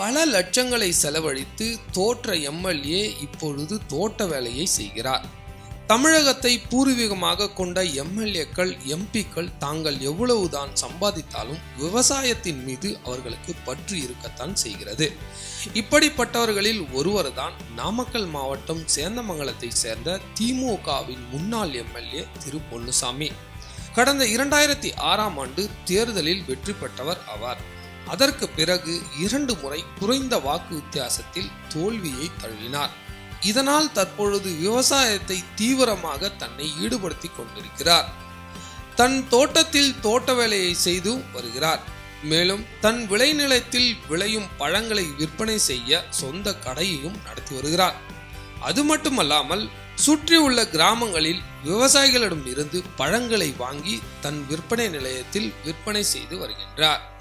பல லட்சங்களை செலவழித்து தோற்ற எம்எல்ஏ இப்பொழுது தோட்ட வேலையை செய்கிறார். தமிழகத்தை பூர்வீகமாக கொண்ட எம்எல்ஏக்கள் எம்பிக்கள் தாங்கள் எவ்வளவுதான் சம்பாதித்தாலும் விவசாயத்தின் மீது அவர்களுக்கு பற்று இருக்கத்தான் செய்கிறது. இப்படிப்பட்டவர்களில் ஒருவர்தான் நாமக்கல் மாவட்டம் சேந்தமங்கலத்தை சேர்ந்த திமுகவின் முன்னாள் எம்எல்ஏ திரு பொன்னுசாமி. கடந்த இரண்டாயிரத்தி ஆறாம் ஆண்டு தேர்தலில் வெற்றி பெற்றவர் ஆவார் அதற்கு பிறகு இரண்டு முறை குறைந்த வாக்கு வித்தியாசத்தில் தோல்வியை தழுவினார். இதனால் தற்பொழுது விவசாயத்தை தீவிரமாக தன்னை ஈடுபடுத்தி கொண்டிருக்கிறார். தன் தோட்டத்தில் தோட்ட வேலையை செய்து வருகிறார். மேலும் தன் விளைநிலத்தில் விளையும் பழங்களை விற்பனை செய்ய சொந்த கடையையும் நடத்தி வருகிறார். அது மட்டுமல்லாமல் சுற்றியுள்ள கிராமங்களில் விவசாயிகளிடம் இருந்து பழங்களை வாங்கி தன் விற்பனை நிலையத்தில் விற்பனை செய்து வருகின்றார்.